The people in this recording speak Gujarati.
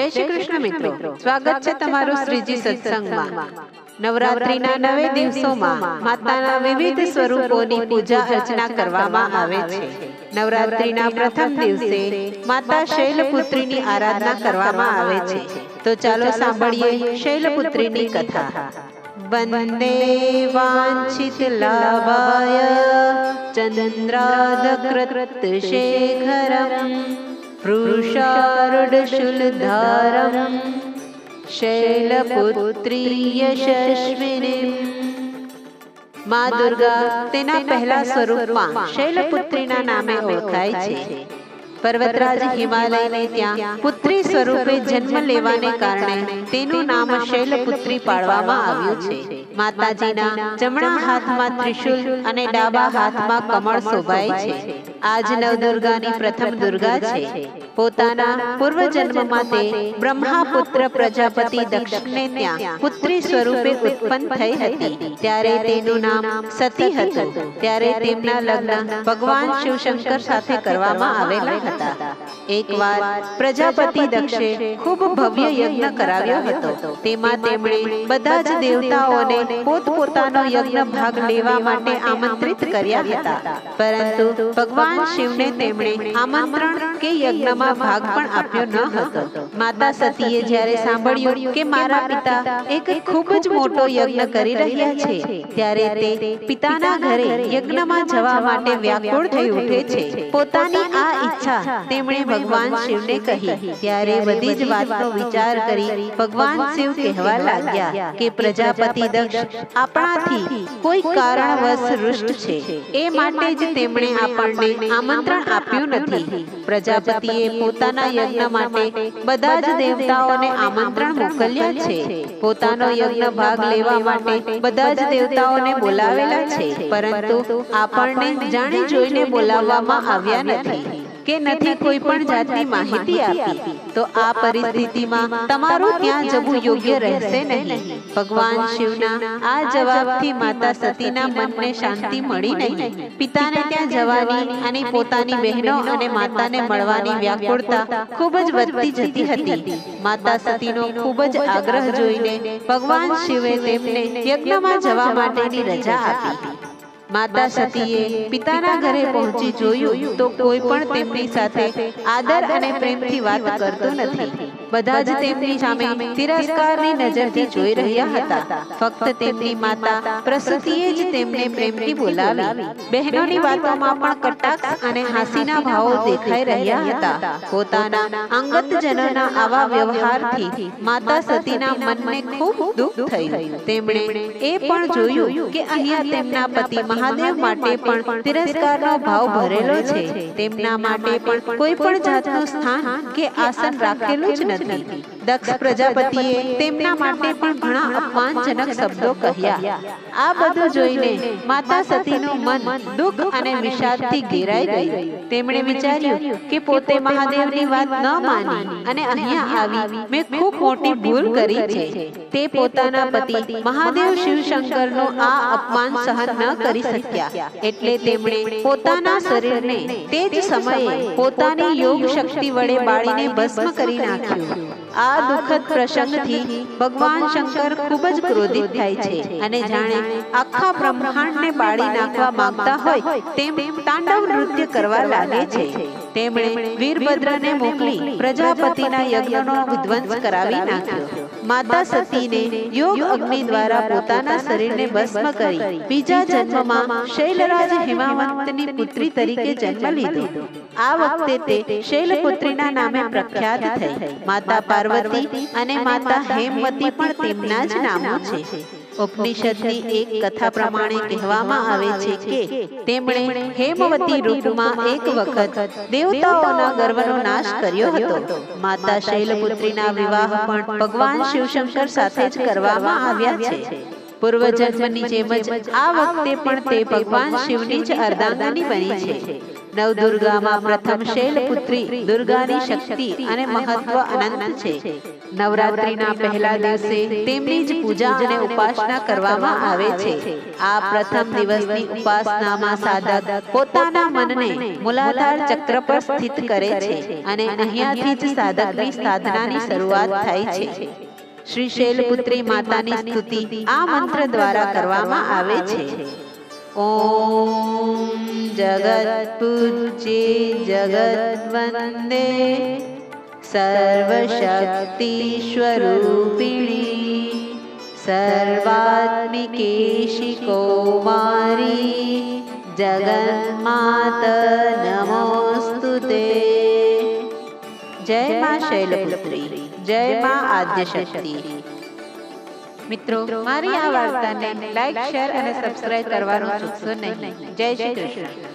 જય શ્રી કૃષ્ણ મિત્રો. સ્વાગત છે તમારું શ્રીજી સત્સંગમાં. નવરાત્રીના નવે દિવસોમાં માતાના વિવિધ સ્વરૂપોની પૂજા અર્ચના કરવામાં આવે છે. નવરાત્રીના પ્રથમ દિવસે માતા શૈલપુત્રીની આરાધના કરવામાં આવે છે. તો ચાલો સાંભળીએ શૈલપુત્રીની કથા. વંદે વાંછિત લાભાય ચંદ્રાદકૃત શેખરમ વૃષારુડશુલધારમ શૈલપુત્રી યશસ્વિની મા દુર્ગા તેના પહેલા સ્વરૂપમાં શૈલપુત્રીના નામે ઓળખાય છે પર્વતરાજ હિમાલયને ત્યાં પુત્રી સ્વરૂપે જન્મ લેવાને કારણે તેનું નામ શૈલપુત્રી પાડવામાં આવ્યું છે માતાજીના જમણા હાથમાં ત્રિશુલ અને ડાબા હાથમાં કમળ શોભાય છે આજ નવદુર્ગાની પ્રથમ દુર્ગા છે. પોતાના પૂર્વજન્મમાં તે બ્રહ્માપુત્ર પ્રજાપતિ દક્ષને ત્યાં પુત્રી સ્વરૂપે ઉત્પન્ન થઈ હતી. ત્યારે તેનું નામ સતી હતું. ત્યારે તેમના લગ્ન ભગવાન શિવશંકર સાથે કરવામાં આવેલા હતા. એકવાર પ્રજાપતિ દક્ષે ખૂબ ભવ્ય યજ્ઞ કરાવ્યો હતો. તેમાં તેમણે બધા જ દેવતાઓને પોતપોતાનો યજ્ઞ ભાગ લેવા માટે આમંત્રિત કર્યા હતા. પરંતુ ભગવાન શિવને તેમણે આમંત્રણ કે યજ્ઞમાં ભાગ પણ આપ્યો ન હતો. માતા સતીએ જ્યારે સાંભળ્યું કે મારા પિતા એક ખૂબ જ મોટો યજ્ઞ કરી રહ્યા છે. ત્યારે તે પિતાના ઘરે યજ્ઞમાં જવા માટે વ્યાકુળ થઈ ઉઠે છે. પોતાની આ ઈચ્છા તેમણે ભગવાન શિવને કહી. ત્યારે બધી જ વાતનો વિચાર કરી ભગવાન શિવ કહેવા લાગ્યા કે પ્રજાપતિ દક્ષ આપણાથી કોઈ કારણવશ રૂષ્ટ છે. એ માટે જ તેમણે આપણને આમંત્રણ આપ્યું નથી. પ્રજાપતિએ પોતાના યજ્ઞ માટે બધા જ દેવતાઓને આમંત્રણ મોકલ્યા છે. પોતાનો યજ્ઞ ભાગ લેવા માટે બધા જ દેવતાઓને બોલાવેલા છે. પરંતુ આપણને જાણી જોઈને બોલાવવામાં આવ્યા નથી. કે નથી કોઈ પણ જાતની માહિતી આપી. તો આ પરિસ્થિતિમાં તમારું ત્યાં જવું યોગ્ય રહેશે નહીં. ભગવાન શિવના આ જવાબથી માતા સતીના મનને શાંતિ મળી નહીં. પિતાને ત્યાં જવાની અને પોતાની બહેનો અને માતાને મળવાની વ્યાકુળતા ખૂબ જ વધતી જતી હતી. માતા સતીનો ખૂબ જ આગ્રહ જોઈને ભગવાન શિવે તેમને યજ્ઞમાં જવા માટેની રજા આપી. માતા સતીએ પિતાના ઘરે પહોંચી જોયું તો કોઈ પણ તેમની સાથે આદર અને પ્રેમથી વાત કરતો નથી. બધા જ તેમની સામે તિરસ્કારની નજરથી જોઈ રહ્યા હતા. ફક્ત તેમની માતા, પ્રસૂતિએ જ તેમને પ્રેમથી બોલાવી. બહેનોની વાતોમાં પણ કટાક્ષ અને હાસીના ભાવો દેખાઈ રહ્યા હતા. પોતાના અંગત જનોના આવા વ્યવહારથી માતા સતીના મનને ખૂબ દુઃખ થયું. તેમણે એ પણ જોયું કે અહીંયા તેમના પતિ મહાદેવ માટે પણ તિરસ્કારનો ભાવ ભરેલો છે. તેમના માટે પણ કોઈ પણ જાતનું સ્થાન કે આસન રાખેલું જ નથી. Definitely. દક્ષ પ્રજાપતિએ તેમના માટે પણ ઘણા અપમાનજનક શબ્દો કહ્યા. આ બધું જોઈને માતા સતીનું મન દુઃખ અને વિષાદથી ઘેરાઈ ગયું. તેમણે વિચાર્યું કે પોતે મહાદેવની વાત ન માની અને અહીંયા આવી મેં ખૂબ મોટી ભૂલ કરી છે. તે પોતાના પતિ મહાદેવ શિવશંકરનું આ અપમાન સહન ન કરી શક્યા. એટલે તેમણે પોતાના શરીરને તે જ સમયે પોતાની યોગ શક્તિ વડે બાળીને ભસ્મ કરી નાખ્યું. આ દુઃખદ પ્રસંગથી ભગવાન શંકર ખૂબ જ ક્રોધિત થાય છે અને જાણે આખા બ્રહ્માંડને બાળી નાખવા માંગતા હોય તેમ તાંડવ નૃત્ય કરવા લાગે છે. તેમણે વીરભદ્રને મોકલી પ્રજાપતિના યજ્ઞનો વિધ્વંસ કરાવી નાખ્યો. માતા સતીને યોગ અગ્નિ દ્વારા પોતાના શરીરને ભસ્મ કરી. બીજા જન્મમાં શૈલરાજ હિમાવંતની પુત્રી તરીકે જન્મ લીધો. આ વખતે તે શૈલપુત્રીના નામે પ્રખ્યાત થઈ. માતા પાર્વતી અને માતા હેમવતી પણ તેમના જ નામો છે. ઉપનિષદની એક કથા પ્રમાણે કહેવામાં આવે છે કે તેમણે હેમવતી રૂપમાં એક વખત દેવતાઓના ગર્વનો નાશ કર્યો હતો. માતા શૈલપુત્રીના વિવાહ પણ ભગવાન શિવશંકર સાથે જ કરવામાં આવ્યા છે. પૂર્વજન્મની જેમ જ આ વખતે પણ તે ભગવાન શિવની જ અર્ધાંગની બની છે. નવદુર્ગામાં પ્રથમ શૈલપુત્રી દુર્ગાની શક્તિ અને મહત્વ અનંત છે. નવરાત્રીના પહેલા દિવસે તેમની જ પૂજા અને ઉપાસના કરવામાં આવે છે. આ પ્રથમ દિવસની ઉપાસનામાં સાધક પોતાના મનને મૂલાધાર ચક્ર પર સ્થિત કરે છે અને અહીંયાથી જ સાધકની સાધનાની શરૂઆત થાય છે. શ્રી શૈલપુત્રી માતાની સ્તુતિ આ મંત્ર દ્વારા કરવામાં આવે છે. ॐ जगत्पुज्ये जगद्वन्दे सर्वशक्तिस्वरूपिणि सर्वात्मिके मारी जगन्मात नमोऽस्तु ते। जय मा शैलपुत्री जय मा आद्यश्रीः મિત્રો મારી આ વાર્તાને લાઈક શેર અને સબસ્ક્રાઇબ કરવાનું ચૂકશો નહીં. જય શ્રી કૃષ્ણ.